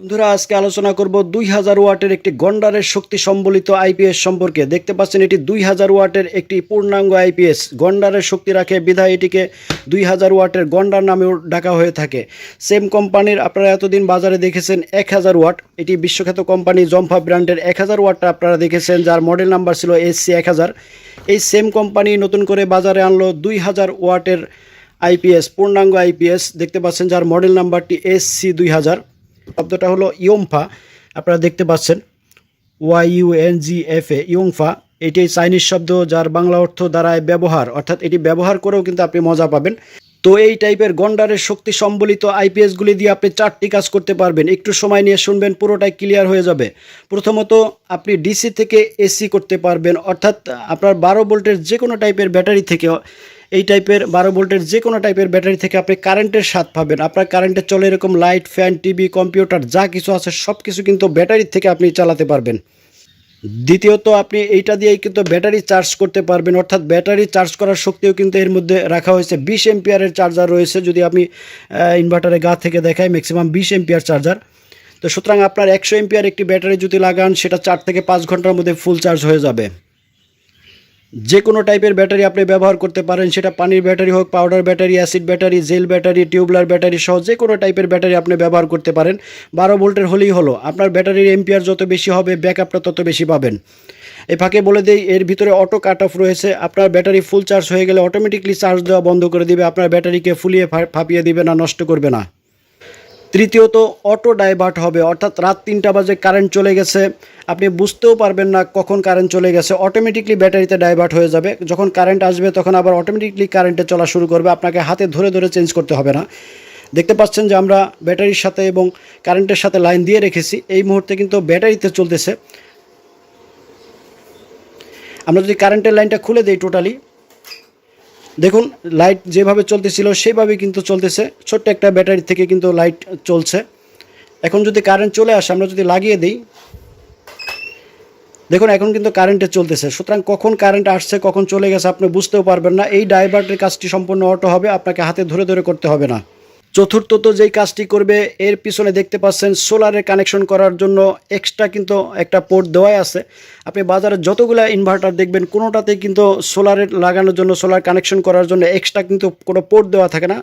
বন্ধুরা, আজকে আলোচনা করব দুই হাজার ওয়াটের একটি গন্ডারের শক্তি সম্বলিত আইপিএস সম্পর্কে। দেখতে পাচ্ছেন, এটি দুই হাজার ওয়াটের একটি পূর্ণাঙ্গ আইপিএস গন্ডারের শক্তি রাখে বিধায় এটিকে দুই হাজার ওয়াটের গন্ডার নামেও ডাকা হয়ে থাকে। সেম কোম্পানির আপনারা এতদিন বাজারে দেখেছেন এক হাজার ওয়াট। এটি বিশ্বখ্যাত কোম্পানি জম্ফা ব্র্যান্ডের এক হাজার ওয়াটটা আপনারা দেখেছেন, যার মডেল নাম্বার ছিল এসসি এক হাজার। এই সেম কোম্পানি নতুন করে বাজারে আনলো দুই হাজার ওয়াটের আইপিএস পূর্ণাঙ্গ আইপিএস দেখতে পাচ্ছেন, যার মডেল নাম্বারটি এসসি দুই হাজার। শব্দটা হলো ইয়ংফা। আপনারা দেখতে পাচ্ছেন। Y U N G F A ইয়ংফা। এটি চাইনিজ শব্দ যার বাংলা অর্থ দ্বারায় ব্যবহার। অর্থাৎ এটি ব্যবহার করেও কিন্তু আপনি মজা পাবেন। তো এই টাইপের গন্ডারের শক্তি সম্বলিত আইপিএসগুলি দিয়ে আপনি চারটি কাজ করতে পারবেন। একটু সময় নিয়ে শুনবেন, পুরোটাই ক্লিয়ার হয়ে যাবে। প্রথমত, আপনি ডিসি থেকে এসি করতে পারবেন। অর্থাৎ আপনার বারো ভোল্টের যে কোনো টাইপের ব্যাটারি থেকে এই টাইপের বারো ভোল্টের যে কোনো টাইপের ব্যাটারি থেকে আপনি কারেন্টের স্বাদ পাবেন। আপনার কারেন্টে চলে এরকম লাইট ফ্যান টিভি কম্পিউটার যা কিছু আছে সব কিছু কিন্তু ব্যাটারির থেকে আপনি চালাতে পারবেন। দ্বিতীয়ত, আপনি এইটা দিয়েই কিন্তু ব্যাটারি চার্জ করতে পারবেন। অর্থাৎ ব্যাটারি চার্জ করার শক্তিও কিন্তু এর মধ্যে রাখা হয়েছে। বিশ এম্পিয়ারের চার্জার রয়েছে, যদি আমি ইনভার্টারে গা থেকে দেখাই ম্যাক্সিমাম বিশ এম্পিয়ার চার্জার তো সুতরাং আপনার একশো এম্পিয়ার একটি ব্যাটারি যদি লাগান, সেটা চার থেকে পাঁচ ঘণ্টার মধ্যে ফুল চার্জ হয়ে যাবে। যে কোনো টাইপের ব্যাটারি আপনি ব্যবহার করতে পারেন, সেটা পানির ব্যাটারি হোক, powder battery, acid battery, gel battery, tubular battery সহ যে কোনো টাইপের ব্যাটারি আপনি ব্যবহার করতে পারেন। বারো ভোল্টের হলেই হলো, আপনার ব্যাটারির এম্পিয়ার যত বেশি হবে, ব্যাকআপটা তত বেশি পাবেন। এ ফাঁকে বলে দেই, এর ভিতরে অটো কাট অফ রয়েছে, আপনার ব্যাটারি ফুল চার্জ হয়ে গেলে অটোমেটিকলি চার্জ দেওয়া বন্ধ করে দিবে, আপনার ব্যাটারিকে ফুলিয়ে ফাঁপিয়ে দিবে না, নষ্ট করবে না। তৃতীয়ত অটো ডাইভার্ট হবে, অর্থাৎ রাত তিনটা বাজে কারেন্ট চলে গেছে। আপনি বুঝতেও পারবেন না কখন কারেন্ট চলে গেছে। অটোমেটিকলি ব্যাটারিতে ডাইভার্ট হয়ে যাবে। যখন কারেন্ট আসবে, তখন আবার অটোমেটিকলি কারেন্টে চলা শুরু করবে। আপনাকে হাতে ধরে ধরে চেঞ্জ করতে হবে না। দেখতে পাচ্ছেন যে আমরা ব্যাটারির সাথে এবং কারেন্টের সাথে লাইন দিয়ে রেখেছি। এই মুহূর্তে কিন্তু ব্যাটারিতে চলতেছে। আমরা যদি কারেন্টের লাইনটা খুলে দিই টোটালি দেখুন লাইট যেভাবে চলতেছিল সেভাবেই কিন্তু চলতেছে। ছোট্ট একটা ব্যাটারি থেকে কিন্তু লাইট চলছে। এখন যদি কারেন্ট চলে আসে, আমরা যদি লাগিয়ে দিই, দেখুন, এখন কিন্তু কারেন্টে চলতেছে। সুতরাং কখন কারেন্ট আসছে, কখন চলে গেছে, আপনি বুঝতেও পারবেন না। এই ডাইভার্টের কাজটি সম্পূর্ণ অটো হবে, আপনাকে হাতে ধরে ধরে করতে হবে না। চতুর্থত যেই কাজটি করবে, এর পিছনে দেখতে পাচ্ছেন সোলারের কানেকশন করার জন্য এক্সট্রা কিন্তু একটা পোর্ট দেওয়াই আছে। আপনি বাজারে যতগুলো ইনভার্টার দেখবেন, কোনোটাতেই কিন্তু সোলারের লাগানোর জন্য, সোলার কানেকশন করার জন্য এক্সট্রা কিন্তু কোনো পোর্ট দেওয়া থাকে না।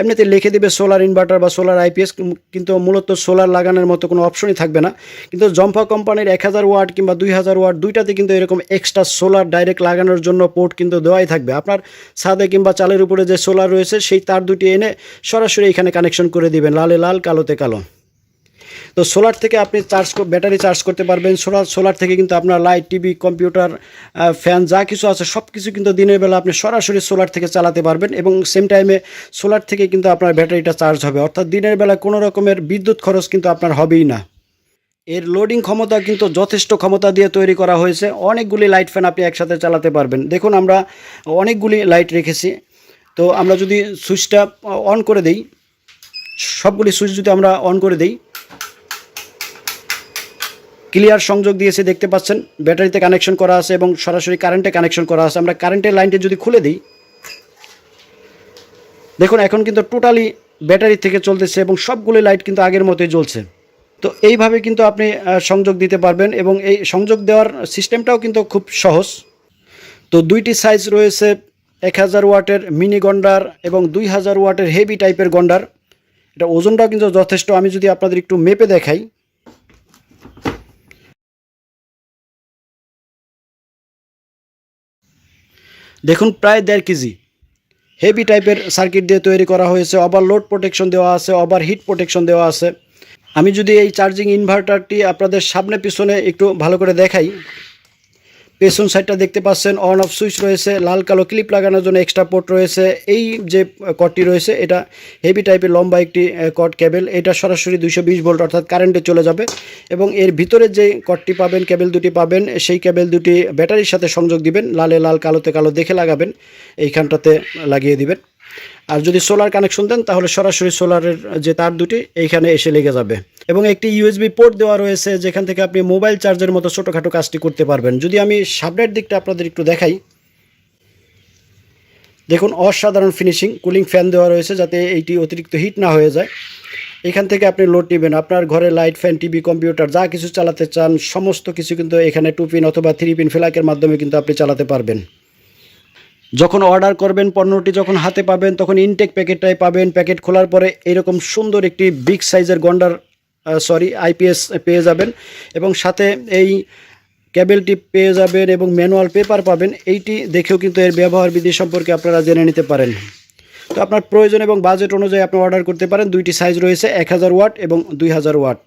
এমনিতে লিখে দিবে সোলার ইনভার্টার বা সোলার আইপিএস কিন্তু মূলত সোলার লাগানোর মতো কোনো অপশনই থাকবে না। কিন্তু জম্পা কোম্পানির এক হাজার ওয়াট কিংবা দুই হাজার ওয়াট দুইটাতে কিন্তু এরকম এক্সট্রা সোলার ডাইরেক্ট লাগানোর জন্য পোর্ট কিন্তু দেওয়াই থাকবে। আপনার ছাদে কিংবা চালের উপরে যে সোলার রয়েছে, সেই তার দুটি এনে সরাসরি এখানে কানেকশন করে দিবেন, লালে লাল, কালোতে কালো। তো সোলার থেকে আপনি চার্জ ব্যাটারি চার্জ করতে পারবেন। সোলার সোলার থেকে কিন্তু আপনার লাইট টিভি কম্পিউটার ফ্যান যা কিছু আছে, সব কিছু কিন্তু দিনের বেলা আপনি সরাসরি সোলার থেকে চালাতে পারবেন এবং সেম টাইমে সোলার থেকে কিন্তু আপনার ব্যাটারিটা চার্জ হবে। অর্থাৎ দিনের বেলা কোনো রকমের বিদ্যুৎ খরচ কিন্তু আপনার হবেই না। এর লোডিং ক্ষমতা কিন্তু যথেষ্ট ক্ষমতা দিয়ে তৈরি করা হয়েছে। অনেকগুলি লাইট ফ্যান আপনি একসাথে চালাতে পারবেন। দেখুন আমরা অনেকগুলি লাইট রেখেছি। তো আমরা যদি সুইচটা অন করে দেই, সবগুলি সুইচ যদি আমরা অন করে দেই, ক্লিয়ার সংযোগ দিয়েছে দেখতে পাচ্ছেন, ব্যাটারিতে কানেকশন করা আছে এবং সরাসরি কারেন্টে কানেকশন করা আছে। আমরা কারেন্টের লাইনটা যদি খুলে দিই, দেখুন এখন কিন্তু টোটালি ব্যাটারি থেকে চলতেছে এবং সবগুলো লাইট কিন্তু আগের মতোই জ্বলছে। তো এইভাবে কিন্তু আপনি সংযোগ দিতে পারবেন এবং এই সংযোগ দেওয়ার সিস্টেমটাও কিন্তু খুব সহজ। তো দুইটি সাইজ রয়েছে এক হাজার ওয়াটের মিনি গন্ডার এবং দুই হাজার ওয়াটের হেভি টাইপের গন্ডার। এটা ওজনটাও কিন্তু যথেষ্ট। আমি যদি আপনাদের একটু মেপে দেখাই। দেখুন, প্রায় দেড় কেজি। হেভি টাইপের সার্কিট দিয়ে তৈরি করা হয়েছে। ওভার লোড প্রোটেকশন দেওয়া আছে, ওভার হিট প্রোটেকশন দেওয়া আছে। আমি যদি এই চার্জিং ইনভার্টারটি আপনাদের সামনে পিছনে একটু ভালো করে দেখাই। পেছন সাইডটা দেখতে পাচ্ছেন অন অফ সুইচ রয়েছে, লাল কালো ক্লিপ লাগানোর জন্য এক্সট্রা পোর্ট রয়েছে। এই যে কটটি রয়েছে, এটা হেভি টাইপের লম্বা একটি কট কেবেল এটা সরাসরি দুইশো বিশ ভোল্ট অর্থাৎ কারেন্টে চলে যাবে এবং এর ভিতরে যে কটটি পাবেন কেবেল দুটি পাবেন, সেই ক্যাবেল দুটি ব্যাটারির সাথে সংযোগ দিবেন, লালে, লাল, কালোতে কালো দেখে লাগাবেন, এইখানটাতে লাগিয়ে দিবেন। আর যদি সোলার কানেকশন দেন, তাহলে সরাসরি সোলারের যে তার দুটি, এইখানে এসে লেগে যাবে। এবং একটি ইউএসবি পোর্ট দেওয়া রয়েছে, যেখান থেকে আপনি মোবাইল চার্জের মতো ছোটোখাটো কাজটি করতে পারবেন। যদি আমি সামনের দিকটা আপনাদের একটু দেখাই। দেখুন, অসাধারণ ফিনিশিং কুলিং ফ্যান দেওয়া রয়েছে, যাতে এইটি অতিরিক্ত হিট না হয়ে যায়। এখান থেকে আপনি লোড নেবেন। আপনার ঘরে লাইট ফ্যান টিভি কম্পিউটার যা কিছু চালাতে চান, সমস্ত কিছু কিন্তু এখানে টু পিন অথবা থ্রি পিন ফ্ল্যাকের মাধ্যমে কিন্তু আপনি চালাতে পারবেন। যখন অর্ডার করবেন, পণ্যটি যখন হাতে পাবেন, তখন ইনটেক প্যাকেটটাই পাবেন। প্যাকেট খোলার পরে এরকম সুন্দর একটি বিগ সাইজের গন্ডার সরি আইপিএস পেয়ে যাবেন এবং সাথে এই ক্যাবেলটি পেয়ে যাবেন এবং ম্যানুয়াল পেপার পাবেন। এইটি দেখেও কিন্তু এর ব্যবহার বিধি সম্পর্কে আপনারা জেনে নিতে পারেন। তো আপনার প্রয়োজন এবং বাজেট অনুযায়ী আপনি অর্ডার করতে পারেন। দুইটি সাইজ রয়েছে, এক হাজার ওয়াট এবং দুই হাজার ওয়াট।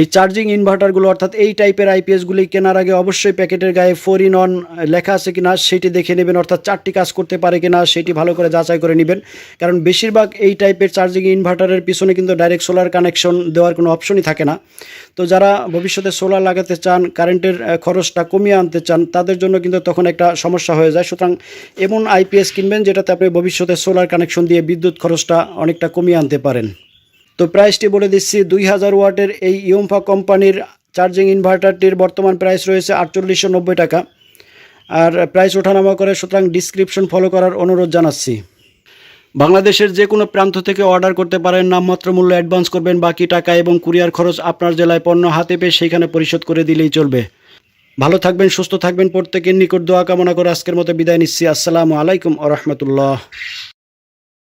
এই চার্জিং ইনভার্টারগুলো অর্থাৎ এই টাইপের আইপিএসগুলি কেনার আগে অবশ্যই প্যাকেটের গায়ে ফোর ইন অন লেখা আছে কিনা সেটি দেখে নেবেন, অর্থাৎ চারটি কাজ করতে পারে কিনা সেটি ভালো করে যাচাই করে নেবেন। কারণ বেশিরভাগ এই টাইপের চার্জিং ইনভার্টারের পিছনে কিন্তু ডাইরেক্ট সোলার কানেকশন দেওয়ার কোনো অপশনই থাকে না। তো যারা ভবিষ্যতে সোলার লাগাতে চান কারেন্টের খরচটা কমিয়ে আনতে চান, তাদের জন্য কিন্তু তখন একটা সমস্যা হয়ে যায়। সুতরাং এমন আইপিএস কিনবেন যেটাতে আপনি ভবিষ্যতে সোলার কানেকশন দিয়ে বিদ্যুৎ খরচটা অনেকটা কমিয়ে আনতে পারেন। তো প্রাইসটি বলে দিচ্ছি, দুই হাজার ওয়াটের এই ইউমফা কোম্পানির চার্জিং ইনভার্টারটির বর্তমান প্রাইস রয়েছে আটচল্লিশশো নব্বই টাকা। আর প্রাইস ওঠানামা করে সুতরাং ডিসক্রিপশন ফলো করার অনুরোধ জানাচ্ছি। বাংলাদেশের যে কোনো প্রান্ত থেকে অর্ডার করতে পারেন, নামমাত্র মূল্য অ্যাডভান্স করবেন, বাকি টাকা এবং কুরিয়ার খরচ আপনার জেলায় পণ্য হাতে পেয়ে সেইখানে পরিশোধ করে দিলেই চলবে। ভালো থাকবেন, সুস্থ থাকবেন, প্রত্যেকের নিকট দোয়া কামনা করে আজকের মতো বিদায় নিচ্ছি। আসসালামু আলাইকুম আ রহমতুল্লাহ।